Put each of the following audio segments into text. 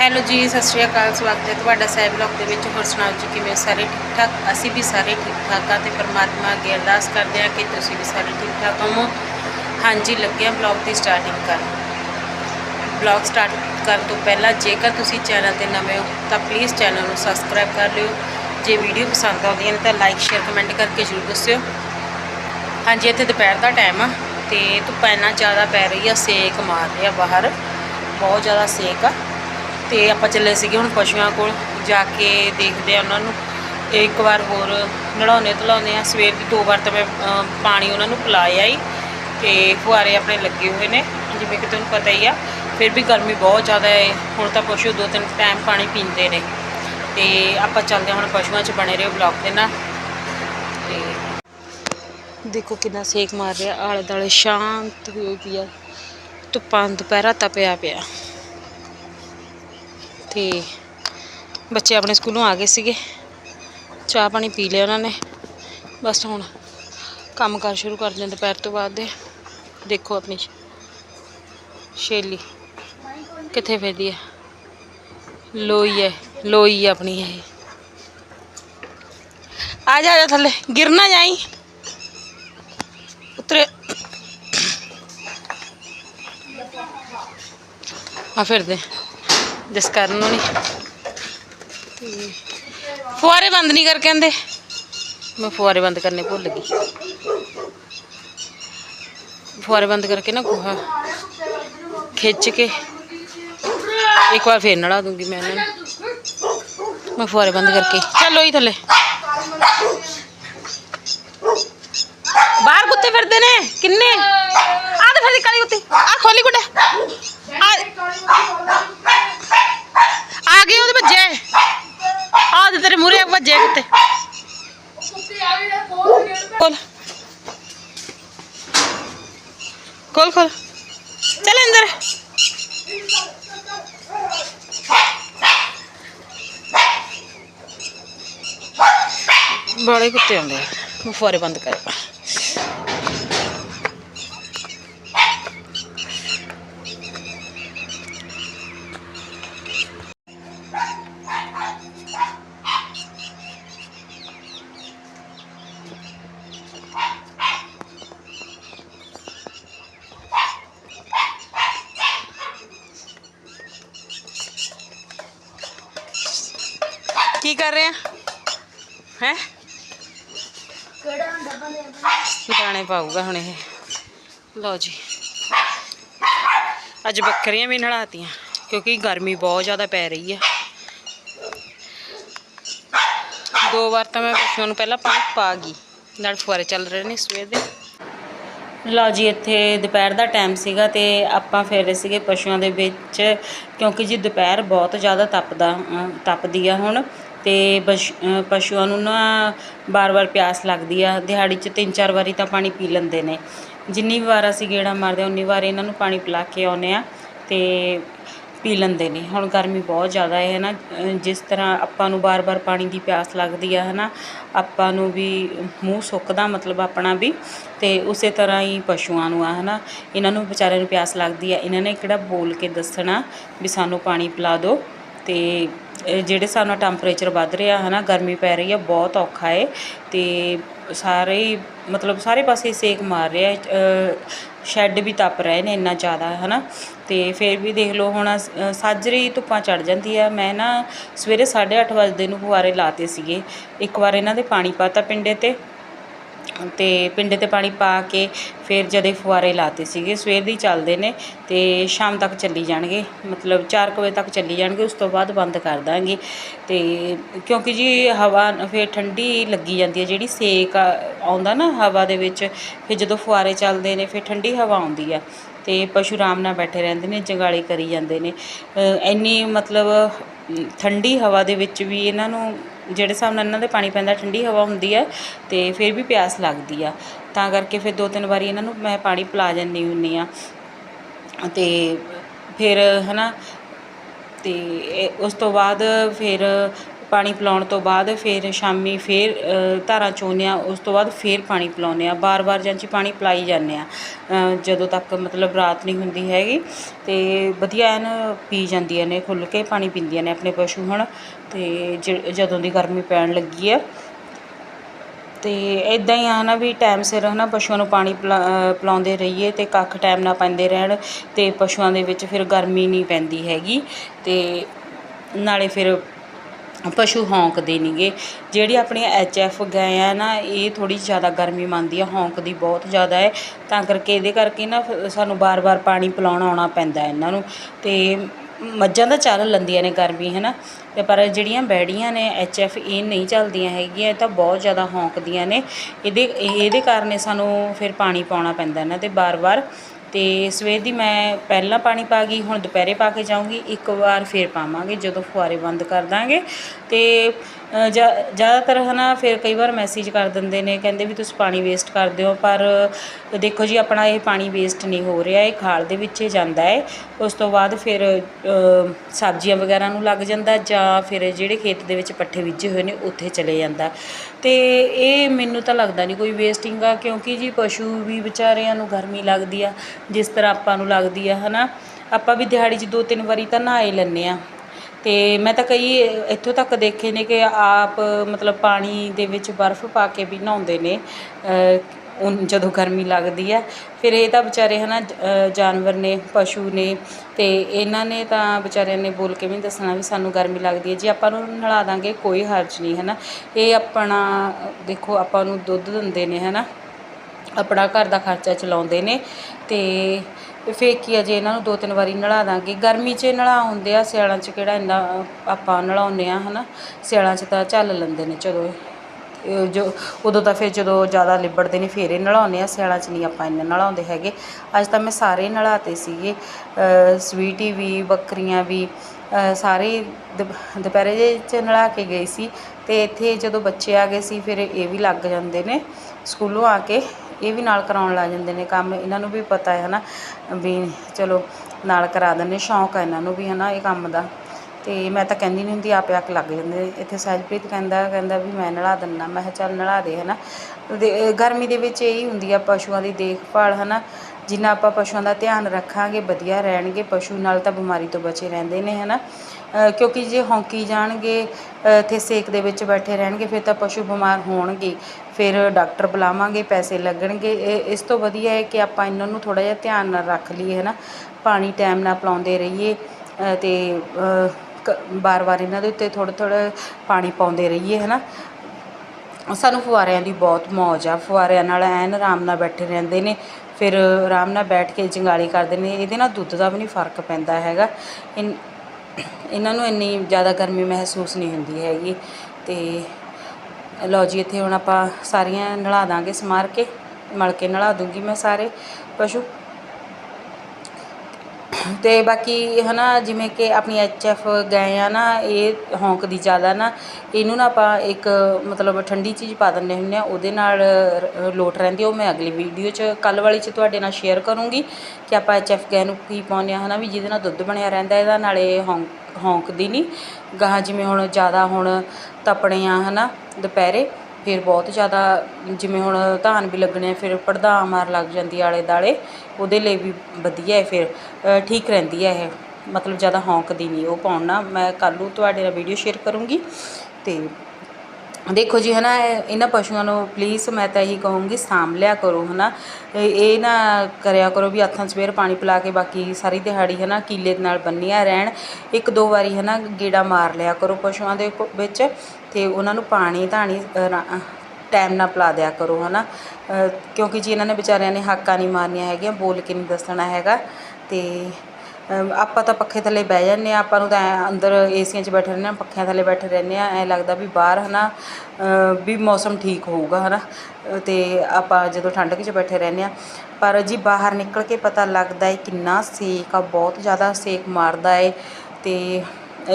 Hello ਜੀ, ਸਤਿ ਸ਼੍ਰੀ ਅਕਾਲ, ਸਵਾਗਤ ਹੈ ਤੁਹਾਡਾ ਸਾਹਿਬ ਬਲੌਗ ਦੇ ਵਿੱਚ। ਹੋਰ ਸੁਣਾਓ ਜੀ, ਕਿਵੇਂ ਸਾਰੇ ਠੀਕ ਠਾਕ? ਅਸੀਂ ਵੀ ਸਾਰੇ ਠੀਕ ਠਾਕ ਆ ਤੇ ਪਰਮਾਤਮਾ ਅੱਗੇ ਅਰਦਾਸ ਕਰਦੇ ਆ ਕਿ ਤੁਸੀਂ ਵੀ ਸਾਰੇ ਠੀਕ ਠਾਕ ਹੋਵੋ। ਹਾਂਜੀ, ਲੱਗਿਆ ਆ ਬਲੌਗ ਦੀ ਸਟਾਰਟਿੰਗ ਕਰਨ ਬਲੌਗ ਸਟਾਰਟ ਕਰਨ ਤੋਂ ਪਹਿਲਾਂ ਜੇਕਰ ਤੁਸੀਂ ਚੈਨਲ ਤੇ ਨਵੇਂ ਹੋ, ਤਾਂ ਪਲੀਜ਼ ਚੈਨਲ ਨੂੰ ਸਬਸਕ੍ਰਾਈਬ ਕਰ ਲਿਓ। ਜੇ ਵੀਡੀਓ ਪਸੰਦ ਆਉਂਦੀਆਂ ਨੇ ਤਾਂ ਲਾਈਕ ਸ਼ੇਅਰ ਕਮੈਂਟ ਕਰਕੇ ਜ਼ਰੂਰ ਦੱਸਿਓ। ਹਾਂਜੀ, ਇੱਥੇ ਦੁਪਹਿਰ ਦਾ ਟਾਈਮ ਆ ਤੇ ਧੁੱਪ ਇੰਨਾ ਜ਼ਿਆਦਾ ਪੈ ਰਹੀ ਆ, ਸੇਕ ਮਾਰ ਰਿਹਾ ਬਾਹਰ। ਬਹੁਤ ਜ਼ਿਆਦਾ ਸੇਕ ਆ। ਤੇ ਆਪਾਂ ਚੱਲੇ ਸੀਗੇ ਹੁਣ ਪਸ਼ੂਆਂ ਕੋਲ, ਜਾ ਕੇ ਦੇਖਦੇ ਆ ਉਹਨਾਂ ਨੂੰ। ਇੱਕ ਵਾਰ ਹੋਰ ਨੜਾਉਣੇ ਧਲਾਉਂਦੇ ਆ। ਸਵੇਰ ਦੀ ਦੋ ਵਾਰ ਤਾਂ ਮੈਂ ਪਾਣੀ ਉਹਨਾਂ ਨੂੰ ਪਿਲਾਇਆ ਹੀ। ਤੇ ਫੁਆਰੇ ਆਪਣੇ ਲੱਗੇ ਹੋਏ ਨੇ, ਜਿਵੇਂ ਕਿ ਤੁਹਾਨੂੰ ਪਤਾ ਹੀ ਆ। ਫਿਰ ਵੀ ਗਰਮੀ ਬਹੁਤ ਜ਼ਿਆਦਾ ਹੈ ਹੁਣ ਤਾਂ ਪਸ਼ੂ ਦੋ ਤਿੰਨ ਟਾਈਮ ਪਾਣੀ ਪੀਂਦੇ ਨੇ। ਤੇ ਆਪਾਂ ਚੱਲਦੇ ਹਾਂ ਹੁਣ ਪਸ਼ੂਆਂ 'ਚ ਬਣੇ ਰਹੋ ਬਲੌਗ ਦੇ ਨਾਲ। ਤੇ ਦੇਖੋ ਕਿੰਨਾ ਸੇਕ ਮਾਰ ਰਿਹਾ। ਆਲੇ ਦਾਲੇ ਸ਼ਾਂਤ ਹੋਈ ਪਈ ਆ ਧੁੱਪਾਂ ਦੁਪਹਿਰਾ ਤਾਂ ਪਿਆ ਪਿਆ ਤੇ ਬੱਚੇ ਆਪਣੇ ਸਕੂਲੋਂ ਆ ਗਏ ਸੀਗੇ। ਚਾਹ ਪਾਣੀ ਪੀ ਲਿਆ ਉਹਨਾਂ ਨੇ। ਬਸ ਹੁਣ ਕੰਮ ਕਾਰ ਸ਼ੁਰੂ ਕਰ ਦਿੰਦੇ ਦੁਪਹਿਰ ਤੋਂ ਬਾਅਦ ਦੇ। ਦੇਖੋ ਆਪਣੀ ਸ਼ੈਲੀ ਕਿੱਥੇ ਫਿਰਦੀ ਹੈ ਲੋਈ ਹੈ ਲੋਈ ਹੈ ਆਪਣੀ ਇਹ। ਆ ਜਾ ਆ ਜਾ ਥੱਲੇ। ਗਿਰ ਨਾ ਜਾਈ। ਉਤਰੇ। ਆ ਫਿਰਦੇ। ਜਿਸ ਕਰਨ ਨੂੰ ਨਹੀਂ ਤੇ ਫੁਆਰੇ ਬੰਦ ਨਹੀਂ ਕਰ ਕਹਿੰਦੇ ਮੈਂ ਫੁਆਰੇ ਬੰਦ ਕਰਨੇ ਭੁੱਲ ਗਈ ਫੁਆਰੇ ਬੰਦ ਕਰਕੇ ਨਾ ਗੋਹਾ ਖਿੱਚ ਕੇ ਇੱਕ ਵਾਰ ਫੇਰ ਨੜਾ ਦੂੰਗੀ ਮੈਂ ਇਹਨਾਂ ਨੂੰ ਮੈਂ ਫੁਆਰੇ ਬੰਦ ਕਰਕੇ ਚੱਲੋ ਹੀ ਥੱਲੇ ਬਾਹਰ ਕੁੱਤੇ ਫਿਰਦੇ ਨੇ ਕਿੰਨੇ ਆ ਤੇ ਫਿਰਦੀ ਕਾਲੀ ਕੁੱਤੀ ਆ ਖੋਲੀ ਗੁੱਡਾ ਆ ਆ ਗਏ ਉਹਦੇ ਭੱਜੇ। ਆ ਤੇ ਤੇਰੇ ਮੂਰੇ ਭੱਜੇ ਕੁੱਤੇ। ਖੋਲ। ਖੋਲ ਖੋਲ। ਚੱਲ ਅੰਦਰ। ਬੜੇ ਕੁੱਤੇ ਆਉਂਦੇ ਆ। ਮੈਂ ਫੁਆਰੇ ਬੰਦ ਕਰ। ਕਰ ਰਹੇ ਆ? ਹੈ? ਦਾਣੇ ਪਾਊਗਾ ਹੁਣ ਇਹ। ਲਓ ਜੀ। ਅੱਜ ਬੱਕਰੀਆਂ ਵੀ ਨੜਾਤੀਆਂ ਕਿਉਂਕਿ ਗਰਮੀ ਬਹੁਤ ਜ਼ਿਆਦਾ ਪੈ ਰਹੀ ਆ। ਦੋ ਵਾਰ ਤਾਂ ਮੈਂ ਪਸ਼ੂਆਂ ਨੂੰ ਪਹਿਲਾਂ ਪਾਣੀ ਪਾ ਗਈ। ਨਾਲ ਫੁਆਰੇ ਚੱਲ ਰਹੇ ਨੇ ਸਵੇਰ ਦੇ। ਲਓ ਜੀ ਇੱਥੇ ਦੁਪਹਿਰ ਦਾ ਟਾਈਮ ਸੀਗਾ ਤੇ ਆਪਾਂ ਫੇਰੇ ਸੀਗੇ ਪਸ਼ੂਆਂ ਦੇ ਵਿੱਚ ਕਿਉਂਕਿ ਜੀ ਦੁਪਹਿਰ ਬਹੁਤ ਜ਼ਿਆਦਾ ਤਪਦਾ ਅ, ਤਪਦੀ ਆ ਹੁਣ। ਅਤੇ ਪਸ਼- ਪਸ਼ੂਆਂ ਨੂੰ ਨਾ ਵਾਰ ਵਾਰ ਪਿਆਸ ਲੱਗਦੀ ਆ, ਦਿਹਾੜੀ 'ਚ ਤਿੰਨ ਚਾਰ ਵਾਰੀ ਤਾਂ ਪਾਣੀ ਪੀ ਲੈਂਦੇ ਨੇ। ਜਿੰਨੀ ਵਾਰ ਅਸੀਂ ਗੇੜਾ ਮਾਰਦੇ ਹਾਂ ਉਨੀ ਵਾਰ ਇਹਨਾਂ ਨੂੰ ਪਾਣੀ ਪਿਲਾ ਕੇ ਆਉਂਦੇ ਹਾਂ ਅਤੇ ਪੀ ਲੈਂਦੇ ਨੇ। ਹੁਣ ਗਰਮੀ ਬਹੁਤ ਜ਼ਿਆਦਾ ਹੈ ਨਾ ਜਿਸ ਤਰ੍ਹਾਂ ਆਪਾਂ ਨੂੰ ਬਾਰ-ਬਾਰ ਪਾਣੀ ਦੀ ਪਿਆਸ ਲੱਗਦੀ ਆ, ਹਨਾ? ਆਪਾਂ ਨੂੰ ਵੀ ਮੂੰਹ ਸੁੱਕਦਾ ਮਤਲਬ ਆਪਣਾ ਵੀ ਤੇ ਉਸੇ ਤਰ੍ਹਾਂ ਹੀ ਪਸ਼ੂਆਂ ਨੂੰ ਆ, ਹਨਾ? ਇਹਨਾਂ ਨੂੰ ਵਿਚਾਰਿਆਂ ਨੂੰ ਪਿਆਸ ਲੱਗਦੀ ਆ। ਇਹਨਾਂ ਨੇ ਕਿਹੜਾ ਬੋਲ ਕੇ ਦੱਸਣਾ ਵੀ ਸਾਨੂੰ ਪਾਣੀ ਪਿਲਾ ਦਿਓ। ਤੇ ਜਿਹੜੇ ਹਿਸਾਬ ਨਾਲ ਟੈਂਪਰੇਚਰ ਵੱਧ ਰਿਹਾ ਹੈ ਨਾ, ਗਰਮੀ ਪੈ ਰਹੀ ਆ ਬਹੁਤ ਔਖਾ ਏ ਅਤੇ ਸਾਰੇ ਹੀ ਮਤਲਬ ਸਾਰੇ ਪਾਸੇ ਸੇਕ ਮਾਰ ਰਿਹਾ ਸ਼ੈੱਡ ਵੀ ਤਪ ਰਹੇ ਨੇ ਇੰਨਾ ਜ਼ਿਆਦਾ ਹੈ ਨਾ ਅਤੇ ਫਿਰ ਵੀ ਦੇਖ ਲਓ ਹੁਣ ਸਾਜਰੀ ਧੁੱਪਾਂ ਚੜ ਜਾਂਦੀ ਆ ਮੈਂ ਨਾ ਸਵੇਰੇ 8:30 ਵਜੇ ਨੂੰ ਫੁਆਰੇ ਲਾਤੇ ਸੀਗੇ। ਇੱਕ ਵਾਰ ਇਹਨਾਂ ਦੇ ਪਾਣੀ ਪਾਤਾ ਪਿੰਡੇ ਤੇ। ਤੇ ਪਿੰਡੇ ਤੇ ਪਾਣੀ ਪਾ ਕੇ ਫਿਰ ਜਦੇ ਫੁਆਰੇ ਲਾਤੇ ਸੀਗੇ, ਸਵੇਰ ਦੀ ਚੱਲਦੇ ਨੇ ਤੇ ਸ਼ਾਮ ਤੱਕ ਚੱਲੀ ਜਾਣਗੇ, ਮਤਲਬ 4 ਵਜੇ ਤੱਕ ਚੱਲੀ ਜਾਣਗੇ, ਉਸ ਤੋਂ ਬਾਅਦ ਬੰਦ ਕਰ ਦਾਂਗੇ। ਤੇ ਕਿਉਂਕਿ ਜੀ ਹਵਾ ਫਿਰ ਠੰਡੀ ਲੱਗੀ ਜਾਂਦੀ ਹੈ, ਜਿਹੜੀ ਸੇਕ ਆਉਂਦਾ ਨਾ ਹਵਾ ਦੇ ਵਿੱਚ, ਫਿਰ ਜਦੋਂ ਫੁਆਰੇ ਚੱਲਦੇ ਨੇ, ਫਿਰ ਠੰਡੀ ਹਵਾ ਆਉਂਦੀ ਆ। ਤੇ ਪਸ਼ੂ ਆਰਾਮ ਨਾਲ ਬੈਠੇ ਰਹਿੰਦੇ ਨੇ, ਜੰਗਾਲੀ ਕਰੀ ਜਾਂਦੇ ਨੇ। ਇੰਨੀ ਮਤਲਬ ਠੰਡੀ ਹਵਾ ਦੇ ਵਿੱਚ ਵੀ ਇਹਨਾਂ ਨੂੰ ਜਿਹੜੇ ਹਿਸਾਬ ਨਾਲ ਇਹਨਾਂ ਦੇ ਪਾਣੀ ਪੈਂਦਾ, ਠੰਡੀ ਹਵਾ ਹੁੰਦੀ ਹੈ ਤੇ ਫਿਰ ਵੀ ਪਿਆਸ ਲੱਗਦੀ ਆ। ਤਾਂ ਕਰਕੇ ਫਿਰ ਦੋ ਤਿੰਨ ਵਾਰੀ ਇਹਨਾਂ ਨੂੰ ਮੈਂ ਪਾਣੀ ਪਿਲਾ ਜਾਂਦੀ ਹੁੰਦੀ ਆ ਤੇ ਫਿਰ, ਹਨਾ, ਤੇ ਇਹ- ਉਸ ਤੋਂ ਬਾਅਦ ਫਿਰ ਪਾਣੀ ਪਿਲਾਉਣ ਤੋਂ ਬਾਅਦ ਫਿਰ ਸ਼ਾਮੀ ਫਿਰ ਧਾਰਾਂ ਚੋਂਦੇ ਹਾਂ ਉਸ ਤੋਂ ਬਾਅਦ ਫਿਰ ਪਾਣੀ ਪਿਲਾਉਂਦੇ ਹਾਂ ਬਾਰ-ਬਾਰ ਜਾਂਚੀ ਪਾਣੀ ਪਿਲਾਈ ਜਾਂਦੇ ਹਾਂ ਜਦੋਂ ਤੱਕ ਮਤਲਬ ਰਾਤ ਨਹੀਂ ਹੁੰਦੀ ਹੈਗੀ। ਤੇ ਵਧੀਆ ਐਨ ਪੀ ਜਾਂਦੀਆਂ ਨੇ, ਖੁੱਲ੍ਹ ਕੇ ਪਾਣੀ ਪੀਂਦੀਆਂ ਨੇ ਆਪਣੇ ਪਸ਼ੂ ਹੁਣ ਅਤੇ ਜ- ਜਦੋਂ ਦੀ ਗਰਮੀ ਪੈਣ ਲੱਗੀ ਹੈ ਅਤੇ ਇੱਦਾਂ ਹੀ ਆ ਹੈ ਨਾ ਵੀ ਟਾਈਮ ਸਿਰ ਹੈ ਨਾ ਪਸ਼ੂਆਂ ਨੂੰ ਪਾਣੀ ਪਿਲਾ- ਪਿਲਾਉਂਦੇ ਰਹੀਏ ਅਤੇ ਕੱਖ ਟਾਈਮ ਨਾਲ ਪੈਂਦੇ ਰਹਿਣ ਅਤੇ ਪਸ਼ੂਆਂ ਦੇ ਵਿੱਚ ਫਿਰ ਗਰਮੀ ਨਹੀਂ ਪੈਂਦੀ ਹੈਗੀ ਅਤੇ ਨਾਲੇ ਫਿਰ ਪਸ਼ੂ ਹੌਂਕਦੇ ਨਹੀਂਗੇ ਜਿਹੜੀ ਆਪਣੀ ਐਚ ਐਫ ਗਾਂ ਆ ਨਾ ਇਹ ਥੋੜੀ ਜ਼ਿਆਦਾ ਗਰਮੀ ਮੰਨਦੀ ਆ ਹੌਂਕਦੀ ਬਹੁਤ ਜ਼ਿਆਦਾ ਹੈ ਤਾਂ ਕਰਕੇ ਇਹਦੇ ਕਰਕੇ ਨਾ ਫਿਰ ਸਾਨੂੰ ਬਾਰ-ਬਾਰ ਪਾਣੀ ਪਿਲਾਉਣਾ ਆਉਣਾ ਪੈਂਦਾ ਇਹਨਾਂ ਨੂੰ। ਅਤੇ ਮੱਝਾਂ ਤਾਂ ਚੱਲ ਲੈਂਦੀਆਂ ਨੇ ਗਰਮੀ ਹੈ ਨਾ ਅਤੇ ਪਰ ਜਿਹੜੀਆਂ ਬੈੜੀਆਂ ਨੇ ਐਚ ਐਫ ਇਹ ਨਹੀਂ ਚੱਲਦੀਆਂ ਹੈਗੀਆਂ, ਇਹ ਤਾਂ ਬਹੁਤ ਜ਼ਿਆਦਾ ਹੌਂਕਦੀਆਂ ਨੇ। ਇਹਦੇ ਇਹਦੇ ਕਾਰਨ ਸਾਨੂੰ ਫਿਰ ਪਾਣੀ ਪਾਉਣਾ ਪੈਂਦਾ ਇਹਨਾਂ ਤੇ ਵਾਰ ਵਾਰ। ਅਤੇ ਸਵੇਰ ਦੀ ਮੈਂ ਪਹਿਲਾਂ ਪਾਣੀ ਪਾ ਗਈ, ਹੁਣ ਦੁਪਹਿਰੇ ਪਾ ਕੇ ਜਾਊਂਗੀ, ਇੱਕ ਵਾਰ ਫਿਰ ਪਾਵਾਂਗੇ, ਜਦੋਂ ਫੁਆਰੇ ਬੰਦ ਕਰ ਦਾਂਗੇ। ਅਤੇ ਜ਼ਿਆਦਾਤਰ ਹੈ ਨਾ ਫਿਰ ਕਈ ਵਾਰ ਮੈਸੇਜ ਕਰ ਦਿੰਦੇ ਨੇ, ਕਹਿੰਦੇ ਵੀ ਤੁਸੀਂ ਪਾਣੀ ਵੇਸਟ ਕਰਦੇ ਹੋ ਪਰ ਦੇਖੋ ਜੀ ਆਪਣਾ ਇਹ ਪਾਣੀ ਵੇਸਟ ਨਹੀਂ ਹੋ ਰਿਹਾ, ਇਹ ਖਾਲ ਦੇ ਵਿੱਚ ਹੀ ਜਾਂਦਾ ਹੈ। ਉਸ ਤੋਂ ਬਾਅਦ ਫਿਰ ਸਬਜ਼ੀਆਂ ਵਗੈਰਾ ਨੂੰ ਲੱਗ ਜਾਂਦਾ ਜਾਂ ਫਿਰ ਜਿਹੜੇ ਖੇਤ ਦੇ ਵਿੱਚ ਪੱਠੇ ਬੀਜੇ ਹੋਏ ਨੇ, ਉੱਥੇ ਚਲੇ ਜਾਂਦਾ। ਤੇ ਇਹ ਮੈਨੂੰ ਤਾਂ ਲੱਗਦਾ ਨਹੀਂ ਕੋਈ ਵੇਸਟਿੰਗ ਆ, ਕਿਉਂਕਿ ਜੀ ਪਸ਼ੂ ਵੀ ਵਿਚਾਰਿਆਂ ਨੂੰ ਗਰਮੀ ਲੱਗਦੀ ਆ, ਜਿਸ ਤਰ੍ਹਾਂ ਆਪਾਂ ਨੂੰ ਲੱਗਦੀ ਆ, ਹਨਾ। ਆਪਾਂ ਵੀ ਦਿਹਾੜੀ 'ਚ ਦੋ ਤਿੰਨ ਵਾਰੀ ਤਾਂ ਨਹਾ ਹੀ ਲੈਂਦੇ ਆ। ਅਤੇ ਮੈਂ ਤਾਂ ਕਈ ਇੱਥੋਂ ਤੱਕ ਦੇਖੇ ਨੇ ਕਿ ਆਪ ਮਤਲਬ ਪਾਣੀ ਦੇ ਵਿੱਚ ਬਰਫ਼ ਪਾ ਕੇ ਵੀ ਨਹਾਉਂਦੇ ਨੇ ਅ, ਉਨ ਜਦੋਂ ਗਰਮੀ ਲੱਗਦੀ ਹੈ। ਫਿਰ ਇਹ ਤਾਂ ਵਿਚਾਰੇ ਹੈ ਨਾ ਜਾਨਵਰ ਨੇ ਪਸ਼ੂ ਨੇ ਅਤੇ ਇਹਨਾਂ ਨੇ ਤਾਂ ਵਿਚਾਰਿਆਂ ਨੇ ਬੋਲ ਕੇ ਵੀ ਨਹੀਂ ਦੱਸਣਾ ਵੀ ਸਾਨੂੰ ਗਰਮੀ ਲੱਗਦੀ ਹੈ। ਜੇ ਆਪਾਂ ਨੂੰ ਨਲਾ ਦਾਂਗੇ ਕੋਈ ਹਰਜ ਨਹੀਂ ਹੈ ਨਾ ਇਹ ਆਪਣਾ ਦੇਖੋ ਆਪਾਂ ਨੂੰ ਦੁੱਧ ਦਿੰਦੇ ਨੇ ਹੈ ਨਾ ਆਪਣਾ ਘਰ ਦਾ ਖਰਚਾ ਚਲਾਉਂਦੇ ਨੇ ਅਤੇ ਤੇ ਫੇਰ ਕੀ ਆ ਜੇ ਇਹਨਾਂ ਨੂੰ ਦੋ ਤਿੰਨ ਵਾਰੀ ਨਲਾ ਦਾਂਗੇ। ਗਰਮੀ 'ਚ ਨਲਾ ਹੁੰਦੇ ਆ ਸਿਆਲਾਂ 'ਚ ਕਿਹੜਾ ਇੰਨਾ ਆਪਾਂ ਨਲਾਉਂਦੇ ਆ ਹਨਾ? ਸਿਆਲਾਂ 'ਚ ਤਾਂ ਝੱਲ ਲੈਂਦੇ ਨੇ ਚਲੋ। ਜੋ ਉਦੋਂ ਤਾਂ ਫਿਰ ਜਦੋਂ ਜ਼ਿਆਦਾ ਲਿਬੜਦੇ ਨੇ ਫੇਰ ਇਹ ਨਲਾਉਂਦੇ ਆ ਸਿਆਲਾਂ 'ਚ ਨਹੀਂ ਆਪਾਂ ਇੰਨਾ ਨਲਾਉਂਦੇ ਹੈਗੇ। ਅੱਜ ਤਾਂ ਮੈਂ ਸਾਰੇ ਨਲਾਤੇ ਸੀਗੇ। ਅ, ਸਵੀਟੀ ਵੀ ਬੱਕਰੀਆਂ ਵੀ ਸਾਰੇ ਦੁਪ- ਦੁਪਹਿਰੇ ਜੇ 'ਚ ਨਲਾ ਕੇ ਗਈ ਸੀ। ਤੇ ਇੱਥੇ ਜਦੋਂ ਬੱਚੇ ਆ ਗਏ ਸੀ ਫਿਰ ਇਹ ਵੀ ਲੱਗ ਜਾਂਦੇ ਨੇ। ਸਕੂਲੋਂ ਆ ਕੇ ਇਹ ਵੀ ਨਾਲ ਕਰਾਉਣ ਲੱਗ ਜਾਂਦੇ ਨੇ ਕੰਮ। ਇਹਨਾਂ ਨੂੰ ਵੀ ਪਤਾ ਹੈ ਨਾ ਵੀ ਚਲੋ ਨਾਲ ਕਰਾ ਦਿੰਦੇ, ਸ਼ੌਂਕ ਹੈ ਇਹਨਾਂ ਨੂੰ ਵੀ ਹੈ ਨਾ ਇਹ ਕੰਮ ਦਾ। ਅਤੇ ਮੈਂ ਤਾਂ ਕਹਿੰਦੀ ਨਹੀਂ ਹੁੰਦੀ, ਆਪੇ ਆ ਕੇ ਲੱਗ ਜਾਂਦੇ। ਇੱਥੇ ਸਹਿਜਪ੍ਰੀਤ ਕਹਿੰਦਾ ਕਹਿੰਦਾ ਵੀ ਮੈਂ ਨਲਾ ਦਿੰਦਾ ਮੈਂ ਕਿਹਾ ਚੱਲ ਨਲਾ ਦੇ ਹੈ ਨਾ ਦੇ- ਗਰਮੀ ਦੇ ਵਿੱਚ ਇਹੀ ਹੁੰਦੀ ਆ ਪਸ਼ੂਆਂ ਦੀ ਦੇਖਭਾਲ ਹੈ ਨਾ ਜਿੰਨਾ ਆਪਾਂ ਪਸ਼ੂਆਂ ਦਾ ਧਿਆਨ ਰੱਖਾਂਗੇ, ਵਧੀਆ ਰਹਿਣਗੇ। ਪਸ਼ੂ ਨਾਲ ਤਾਂ ਬਿਮਾਰੀ ਤੋਂ ਬਚੇ ਰਹਿੰਦੇ ਨੇ ਹੈ ਨਾ ਕਿਉਂਕਿ ਜੇ ਹੌਂਕੀ ਜਾਣਗੇ ਇੱਥੇ ਸੇਕ ਦੇ ਵਿੱਚ ਬੈਠੇ ਰਹਿਣਗੇ ਫਿਰ ਤਾਂ ਪਸ਼ੂ ਬਿਮਾਰ ਹੋਣਗੇ। ਫਿਰ ਡਾਕਟਰ ਬੁਲਾਵਾਂਗੇ ਪੈਸੇ ਲੱਗਣਗੇ। ਇਹ ਇਸ ਤੋਂ ਵਧੀਆ ਹੈ ਕਿ ਆਪਾਂ ਇਹਨਾਂ ਨੂੰ ਥੋੜਾ ਜਿਹਾ ਧਿਆਨ ਨਾਲ ਰੱਖ ਲਈਏ ਹੈ ਨਾ? ਪਾਣੀ ਟਾਈਮ ਨਾਲ ਪਿਲਾਉਂਦੇ ਰਹੀਏ ਅ, ਤੇ ਬਾਰ-ਬਾਰ ਇਹਨਾਂ ਦੇ ਉੱਤੇ ਥੋੜ੍ਹਾ ਥੋੜ੍ਹਾ ਪਾਣੀ ਪਾਉਂਦੇ ਰਹੀਏ ਹੈ ਨਾ? ਸਾਨੂੰ ਫੁਆਰਿਆਂ ਦੀ ਬਹੁਤ ਮੌਜ ਆ। ਫੁਆਰਿਆਂ ਨਾਲ ਐਨ ਆਰਾਮ ਨਾਲ ਬੈਠੇ ਰਹਿੰਦੇ ਨੇ। ਫਿਰ ਆਰਾਮ ਨਾਲ ਬੈਠ ਕੇ ਜੰਗਾਲੀ ਕਰਦੇ ਨੇ। ਇਹਦੇ ਨਾਲ ਦੁੱਧ ਦਾ ਵੀ ਨਹੀਂ ਫ਼ਰਕ ਪੈਂਦਾ ਹੈਗਾ। ਇਨ- ਇਹਨਾਂ ਨੂੰ ਇੰਨੀ ਜ਼ਿਆਦਾ ਗਰਮੀ ਮਹਿਸੂਸ ਨਹੀਂ ਹੁੰਦੀ ਹੈਗੀ ਤੇ ਲਓ ਜੀ, ਇੱਥੇ ਹੁਣ ਆਪਾਂ ਸਾਰੀਆਂ ਨਲਾ ਦਾਂਗੇ, ਸਮਾਰ ਕੇ, ਮਲ ਕੇ ਨਲਾ ਦੂੰਗੀ ਮੈਂ ਸਾਰੇ ਪਸ਼ੂ। ਅਤੇ ਬਾਕੀ ਹੈ ਨਾ ਜਿਵੇਂ ਕਿ ਆਪਣੀ ਐਚ ਐਫ ਗਏ ਆ ਨਾ, ਇਹ ਹੌਂਕਦੀ ਜ਼ਿਆਦਾ ਨਾ, ਇਹਨੂੰ ਨਾ ਆਪਾਂ ਇੱਕ ਮਤਲਬ ਠੰਡੀ ਚੀਜ਼ ਪਾ ਦਿੰਦੇ ਹੁੰਦੇ ਹਾਂ ਉਹਦੇ ਨਾਲ ਲੋਟ ਰਹਿੰਦੀ ਉਹ ਮੈਂ ਅਗਲੀ ਵੀਡੀਓ 'ਚ, ਕੱਲ੍ਹ ਵਾਲੀ 'ਚ ਤੁਹਾਡੇ ਨਾਲ ਸ਼ੇਅਰ ਕਰੂੰਗੀ ਕਿ ਆਪਾਂ ਐਚ ਐਫ ਗਏ ਨੂੰ ਕੀ ਪਾਉਂਦੇ ਹਾਂ ਹੈ ਨਾ ਵੀ ਜਿਹਦੇ ਨਾਲ ਦੁੱਧ ਬਣਿਆ ਰਹਿੰਦਾ, ਇਹਦਾ ਨਾਲੇ ਹੌਂਕ ਹੌਂਕਦੀ ਨਹੀਂ ਗਾਹਾਂ ਜਿਵੇਂ ਹੁਣ ਜ਼ਿਆਦਾ ਹੁਣ ਤਪਣੇ ਆ ਹੈ ਨਾ ਦੁਪਹਿਰੇ ਫਿਰ ਬਹੁਤ ਜ਼ਿਆਦਾ ਜਿਵੇਂ ਹੁਣ ਧਾਨ ਵੀ ਲੱਗਣੇ ਆ, ਫਿਰ ਪੜਦਾ ਮਾਰ ਲੱਗ ਜਾਂਦੀ ਆਲੇ ਦੁਆਲੇ, ਉਹਦੇ ਲਈ ਵੀ ਵਧੀਆ ਹੈ ਫਿਰ ਠੀਕ ਰਹਿੰਦੀ ਹੈ ਇਹ, ਮਤਲਬ ਜ਼ਿਆਦਾ ਹੌਂਕਦੀ ਨਹੀਂ ਉਹ ਪਾਉਣ ਨਾਲ। ਮੈਂ ਕੱਲ੍ਹ ਨੂੰ ਤੁਹਾਡੇ ਨਾਲ ਵੀਡੀਓ ਸ਼ੇਅਰ ਕਰੂੰਗੀ ਅਤੇ ਦੇਖੋ ਜੀ ਹਨਾ, ਇਹ- ਇਹਨਾਂ ਪਸ਼ੂਆਂ ਨੂੰ ਪਲੀਜ਼ ਮੈਂ ਤਾਂ ਇਹੀ ਕਹੂੰਗੀ, ਸਾਂਭ ਲਿਆ ਕਰੋ ਹਨਾ। ਇਹ ਇਹ ਨਾ ਕਰਿਆ ਕਰੋ ਵੀ ਹੱਥਾਂ 'ਚ ਫੇਰ ਪਾਣੀ ਪਿਲਾ ਕੇ ਬਾਕੀ ਸਾਰੀ ਦਿਹਾੜੀ ਹਨਾ ਕੀਲੇ ਦੇ ਨਾਲ ਬੰਨ੍ਹੀਆਂ ਰਹਿਣ, ਇੱਕ ਦੋ ਵਾਰੀ ਹਨਾ ਗੇੜਾ ਮਾਰ ਲਿਆ ਕਰੋ ਪਸ਼ੂਆਂ ਦੇ ਵਿੱਚ। ਅਤੇ ਉਹਨਾਂ ਨੂੰ ਪਾਣੀ ਧਾਣੀ ਟਾਈਮ ਨਾਲ ਪਿਲਾ ਦਿਆ ਕਰੋ ਹੈ ਨਾ ਕਿਉਂਕਿ ਜੀ ਇਹਨਾਂ ਨੇ ਵਿਚਾਰਿਆਂ ਨੇ ਹਾਕਾਂ ਨਹੀਂ ਮਾਰਨੀਆਂ ਹੈਗੀਆਂ, ਬੋਲ ਕੇ ਨਹੀਂ ਦੱਸਣਾ ਹੈਗਾ। ਅਤੇ ਆਪਾਂ ਤਾਂ ਪੱਖੇ ਥੱਲੇ ਬਹਿ ਜਾਂਦੇ ਹਾਂ, ਆਪਾਂ ਨੂੰ ਤਾਂ ਐਂ ਅੰਦਰ ਏਸੀਆਂ 'ਚ ਬੈਠੇ ਰਹਿੰਦੇ ਹਾਂ, ਪੱਖਿਆਂ ਥੱਲੇ ਬੈਠੇ ਰਹਿੰਦੇ ਹਾਂ, ਐ ਲੱਗਦਾ ਵੀ ਬਾਹਰ ਹੈ ਨਾ ਵੀ ਮੌਸਮ ਠੀਕ ਹੋਊਗਾ ਹੈ ਨਾ ਅਤੇ ਆਪਾਂ ਜਦੋਂ ਠੰਡਕ 'ਚ ਬੈਠੇ ਰਹਿੰਦੇ ਹਾਂ, ਪਰ ਜੀ ਬਾਹਰ ਨਿਕਲ ਕੇ ਪਤਾ ਲੱਗਦਾ ਹੈ ਕਿੰਨਾ ਸੇਕ ਆ, ਬਹੁਤ ਜ਼ਿਆਦਾ ਸੇਕ ਮਾਰਦਾ ਹੈ। ਅਤੇ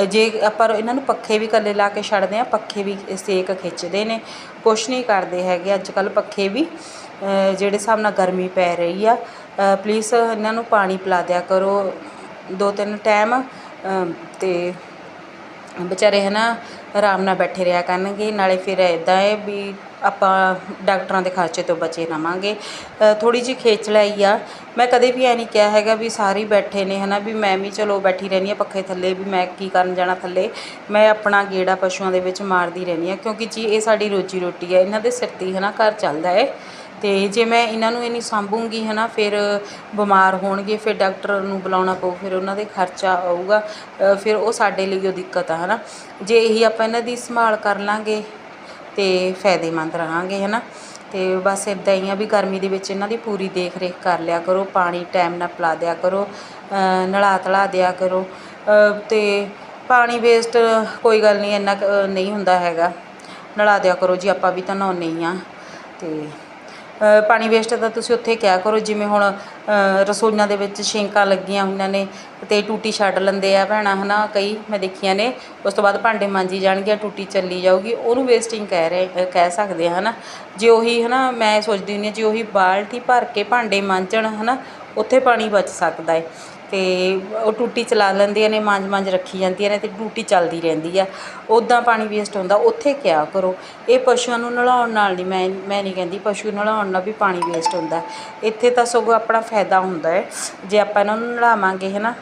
ਜੇ ਆਪਾਂ ਇਹਨਾਂ ਨੂੰ ਪੱਖੇ ਵੀ ਇਕੱਲੇ ਲਾ ਕੇ ਛੱਡਦੇ ਹਾਂ, ਪੱਖੇ ਵੀ ਸੇਕ ਖਿੱਚਦੇ ਨੇ। ਕੁਛ ਨਹੀਂ ਕਰਦੇ ਹੈਗੇ ਅੱਜ ਕੱਲ੍ਹ ਪੱਖੇ ਵੀ ਜਿਹੜੇ ਹਿਸਾਬ ਨਾਲ ਗਰਮੀ ਪੈ ਰਹੀ ਆ। ਪਲੀਜ਼ ਇਹਨਾਂ ਨੂੰ ਪਾਣੀ ਪਿਲਾ ਦਿਆ ਕਰੋ। ਦੋ ਤਿੰਨ ਟਾਈਮ ਤੇ ਵਿਚਾਰੇ ਨਾ ਆਰਾਮ ਨਾਲ ਬੈਠੇ ਰਿਹਾ ਕਰਨਗੇ। ਨਾਲੇ ਫਿਰ ਇੱਦਾਂ ਹੈ ਵੀ ਆਪਾਂ ਡਾਕਟਰਾਂ ਦੇ ਖਰਚੇ ਤੋਂ ਬਚੇ ਰਵਾਂਗੇ ਥੋੜ੍ਹੀ ਜਿਹੀ ਖੇਚਲਾਈ ਆ। ਮੈਂ ਕਦੇ ਵੀ ਐਂ ਨਹੀਂ ਕਿਹਾ ਹੈਗਾ ਵੀ ਸਾਰੇ ਬੈਠੇ ਨੇ ਹੈ ਨਾ ਵੀ ਮੈਂ ਵੀ ਚਲੋ ਬੈਠੀ ਰਹਿੰਦੀ ਹਾਂ ਪੱਖੇ ਥੱਲੇ, ਵੀ ਮੈਂ ਕੀ ਕਰਨ ਜਾਣਾ ਥੱਲੇ। ਮੈਂ ਆਪਣਾ ਗੇੜਾ ਪਸ਼ੂਆਂ ਦੇ ਵਿੱਚ ਮਾਰਦੀ ਰਹਿੰਦੀ ਹਾਂ, ਕਿਉਂਕਿ ਜੀ ਇਹ ਸਾਡੀ ਰੋਜੀ ਰੋਟੀ ਹੈ, ਇਹਨਾਂ ਦੇ ਸਿਰ 'ਤੇ ਹੈ ਨਾ ਘਰ ਚੱਲਦਾ ਹੈ। ਅਤੇ ਜੇ ਮੈਂ ਇਹਨਾਂ ਨੂੰ ਇਹ ਨਹੀਂ ਸਾਂਭੂੰਗੀ ਹੈ ਨਾ ਫਿਰ ਬਿਮਾਰ ਹੋਣਗੇ, ਫਿਰ ਡਾਕਟਰ ਨੂੰ ਬੁਲਾਉਣਾ ਪਊ, ਫਿਰ ਉਹਨਾਂ ਦੇ ਖਰਚਾ ਆਊਗਾ। ਫਿਰ ਉਹ ਸਾਡੇ ਲਈ ਉਹ ਦਿੱਕਤ ਆ ਹੈ ਨਾ ਜੇ ਇਹੀ ਆਪਾਂ ਇਹਨਾਂ ਦੀ ਸੰਭਾਲ ਕਰ ਲਾਂਗੇ ਅਤੇ ਫਾਇਦੇਮੰਦ ਰਹਾਂਗੇ ਹੈ ਨਾ ਅਤੇ ਬਸ ਇੱਦਾਂ ਹੀ ਆ ਵੀ ਗਰਮੀ ਦੇ ਵਿੱਚ ਇਹਨਾਂ ਦੀ ਪੂਰੀ ਦੇਖ ਰੇਖ ਕਰ ਲਿਆ ਕਰੋ ਪਾਣੀ ਟਾਈਮ ਨਾਲ ਪਿਲਾ ਦਿਆ ਕਰੋ ਨਲਾ ਧਲਾ ਦਿਆ ਕਰੋ ਅਤੇ ਪਾਣੀ ਵੇਸਟ ਕੋਈ ਗੱਲ ਨਹੀਂ ਇੰਨਾ ਕੁ, ਨਹੀਂ ਹੁੰਦਾ ਹੈਗਾ। ਨਲਾ ਦਿਆ ਕਰੋ ਜੀ ਆਪਾਂ ਵੀ ਤਾਂ ਨਹਾਉਂਦੇ ਹੀ ਹਾਂ ਅਤੇ ਪਾਣੀ ਵੇਸਟ ਤਾਂ ਤੁਸੀਂ ਉੱਥੇ ਕਿਆ ਕਰੋ, ਜਿਵੇਂ ਹੁਣ ਰਸੋਈਆਂ ਦੇ ਵਿੱਚ ਛਿੰਕਾਂ ਲੱਗੀਆਂ ਹੋਈਆਂ ਨੇ ਅਤੇ ਟੂਟੀ ਛੱਡ ਲੈਂਦੇ ਆ ਭੈਣਾਂ, ਹਨਾ, ਕਈ ਮੈਂ ਦੇਖੀਆਂ ਨੇ, ਉਸ ਤੋਂ ਬਾਅਦ ਭਾਂਡੇ ਮਾਂਜੀ ਜਾਣਗੇ, ਟੂਟੀ ਚੱਲੀ ਜਾਊਗੀ, ਉਹਨੂੰ ਵੇਸਟਿੰਗ ਕਹਿ ਰਹੇ ਕਹਿ ਸਕਦੇ ਆ, ਹਨਾ। ਜੇ ਉਹੀ, ਹਨਾ, ਮੈਂ ਸੋਚਦੀ ਹੁੰਦੀ ਹਾਂ, ਜੇ ਉਹੀ ਬਾਲਟੀ ਭਰ ਕੇ ਭਾਂਡੇ ਮਾਂਜਣ, ਹਨਾ, ਉੱਥੇ ਪਾਣੀ ਬਚ ਸਕਦਾ ਹੈ ਅਤੇ ਉਹ ਟੂਟੀ ਚਲਾ ਲੈਂਦੀਆਂ ਨੇ ਮਾਂਜ ਮਾਂਜ ਰੱਖੀ ਜਾਂਦੀਆਂ ਨੇ ਅਤੇ ਟੂਟੀ ਚੱਲਦੀ ਰਹਿੰਦੀ ਆ। ਉੱਦਾਂ ਪਾਣੀ ਵੇਸਟ ਹੁੰਦਾ ਉੱਥੇ ਕਿਆ ਕਰੋ? ਇਹ ਪਸ਼ੂਆਂ ਨੂੰ ਨਲਾਉਣ ਨਾਲ ਨਹੀਂ ਮੈਂ ਮੈਂ ਨਹੀਂ ਕਹਿੰਦੀ ਪਸ਼ੂ ਨਲਾਉਣ ਨਾਲ ਵੀ ਪਾਣੀ ਵੇਸਟ ਹੁੰਦਾ। ਇੱਥੇ ਤਾਂ ਸਗੋਂ ਆਪਣਾ ਫਾਇਦਾ ਹੁੰਦਾ ਹੈ ਜੇ ਆਪਾਂ ਇਹਨਾਂ ਨੂੰ ਨਲਾਵਾਂਗੇ ਹੈ ਨਾ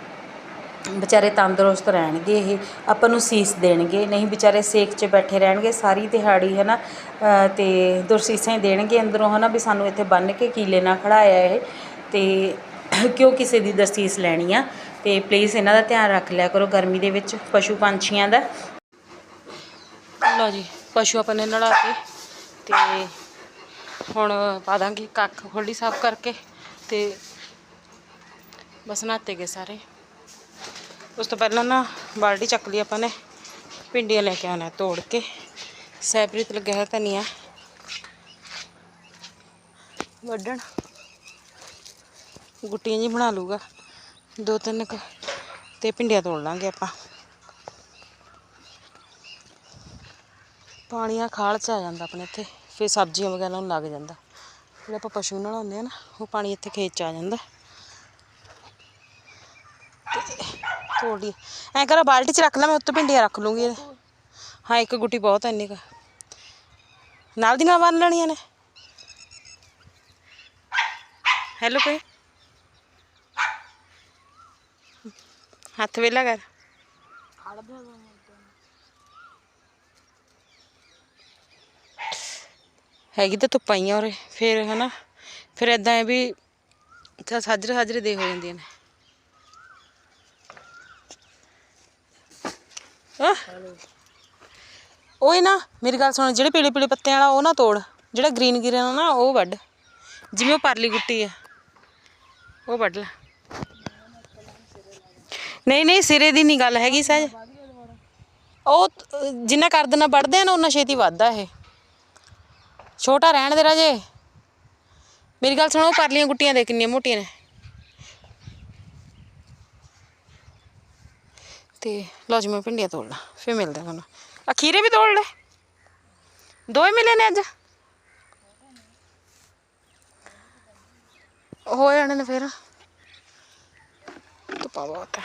ਵਿਚਾਰੇ ਤੰਦਰੁਸਤ ਰਹਿਣਗੇ ਇਹ ਆਪਾਂ ਨੂੰ ਸੀਸ ਦੇਣਗੇ ਨਹੀਂ ਵਿਚਾਰੇ ਸੇਕ 'ਚ ਬੈਠੇ ਰਹਿਣਗੇ ਸਾਰੀ ਦਿਹਾੜੀ ਹੈ ਨਾ ਅ, ਤੇ ਦੁਰਸੀਸਾਂ ਹੀ ਦੇਣਗੇ ਅੰਦਰੋਂ ਹੈ ਨਾ ਵੀ ਸਾਨੂੰ ਇੱਥੇ ਬੰਨ੍ਹ ਕੇ ਕੀਲੇ ਨਾਲ ਖੜਾਇਆ ਇਹ ਤੇ ਕਿਉਂ ਕਿਸੇ ਦੀ ਦਰਸੀਸ ਲੈਣੀ ਆ, ਤੇ ਪਲੀਜ਼ ਇਹਨਾਂ ਦਾ ਧਿਆਨ ਰੱਖ ਲਿਆ ਕਰੋ ਗਰਮੀ ਦੇ ਵਿੱਚ ਪਸ਼ੂ ਪੰਛੀਆਂ ਦਾ। ਲਓ ਜੀ, ਪਸ਼ੂ ਆਪਾਂ ਨੇ ਨਲਾ ਕੇ ਤੇ ਹੁਣ ਪਾ ਦਾਂਗੇ ਕੱਖ ਖੋਲੀ ਸਾਫ਼ ਕਰਕੇ ਤੇ ਬਸ ਨਹਾਤੇ ਗਏ ਸਾਰੇ। ਉਸ ਤੋਂ ਪਹਿਲਾਂ ਨਾ ਬਾਲਟੀ ਚੱਕ ਲਈ ਆਪਾਂ ਨੇ, ਭਿੰਡੀਆਂ ਲੈ ਕੇ ਆਉਣਾ ਤੋੜ ਕੇ। ਸੈਪਰੀਤ ਲੱਗਿਆ ਹੈ ਧਨੀਆ। ਵੱਢਣ। ਗੁੱਟੀਆਂ ਜੀ ਬਣਾ ਲੂਗਾ ਦੋ ਤਿੰਨ ਕੁ ਤੇ ਭਿੰਡੀਆਂ ਤੋੜ ਲਾਂਗੇ ਆਪਾਂ। ਪਾਣੀਆਂ ਖਾਲ ਚ ਆ ਜਾਂਦਾ ਆਪਣੇ ਇੱਥੇ, ਫਿਰ ਸਬਜ਼ੀਆਂ ਵਗੈਰਾ ਨੂੰ ਲੱਗ ਜਾਂਦਾ। ਜਿਹੜਾ ਆਪਾਂ ਪਸ਼ੂ ਨਲਾਉਂਦੇ ਆ ਨਾ, ਉਹ ਪਾਣੀ ਇੱਥੇ ਖੇਤ ਚ ਆ ਜਾਂਦਾ। ਤੋੜ ਲਈ। ਐਂ ਕਰਾਂ ਬਾਲਟੀ ਚ ਰੱਖ ਲੈ, ਮੈਂ ਉੱਤੇ ਭਿੰਡੀਆਂ ਰੱਖ ਲੂੰਗੀ ਹਾਂ, ਇੱਕ ਗੁੱਟੀ ਬਹੁਤ ਐ ਇੰਨੀ ਕੁ। ਨਾਲ ਦੀ ਨਾਲ ਬੰਨ ਲੈਣੀਆਂ ਨੇ। ਹੈਲੋ ਕੋਈ? ਹੱਥ ਵੇਲਾ ਕਰ। ਹੈਗੀ ਤਾਂ ਧੁੱਪਾਂ ਹੀ ਆ ਉਰੇ। ਫਿਰ ਹਨਾ, ਫਿਰ ਇਦਾਂ ਹੈ ਵੀ ਸਾਜਰੇ ਸਾਜਰੇ ਦੇ ਹੋ ਜਾਂਦੀਆਂ ਨੇ। ਆਹ। ਓਏ ਨਾ, ਮੇਰੀ ਗੱਲ ਸੁਣ, ਜਿਹੜੇ ਪੀਲੇ ਪੀਲੇ ਪੱਤਿਆਂ ਵਾਲਾ ਉਹ ਨਾ ਤੋੜ, ਜਿਹੜਾ ਗ੍ਰੀਨ ਗ੍ਰੀਨ ਆ ਨਾ, ਉਹ ਵੱਢ। ਜਿਵੇਂ ਉਹ ਪਰਲੀ ਗੁੱਟੀ ਆ, ਉਹ ਵੱਢ ਲੈ। ਨਹੀਂ ਨਹੀਂ, ਸਿਰੇ ਦੀ ਨਹੀਂ ਗੱਲ ਹੈਗੀ ਸਹਿਜ। ਉਹ ਤ- ਜਿੰਨਾ ਕਰ ਦੇਣਾ ਵੱਢਦੇ ਆ ਨਾ ਉਹਨਾਂ ਛੇਤੀ ਵੱਧਦਾ ਇਹ। ਛੋਟਾ ਰਹਿਣ ਦੇ ਰਾਜੇ। ਮੇਰੀ ਗੱਲ ਸੁਣੋ ਪਰਲੀਆਂ ਗੁੱਟੀਆਂ ਦੇ ਕਿੰਨੀਆਂ ਮੋਟੀਆਂ ਨੇ। ਤੇ ਲਓ ਜੀ, ਮੈਂ ਭਿੰਡੀਆਂ ਤੋੜ ਲਾਂ, ਫਿਰ ਮਿਲਦੇ ਹਾਂ ਤੁਹਾਨੂੰ। ਆ ਖੀਰੇ ਵੀ ਤੋੜ ਲੈ ਦੋਏ ਮਿਲੇ ਨੇ ਅੱਜ? ਹੋ ਜਾਣੇ ਨੇ ਫਿਰ। ਧੁੱਪਾਂ ਬਹੁਤ ਹੈ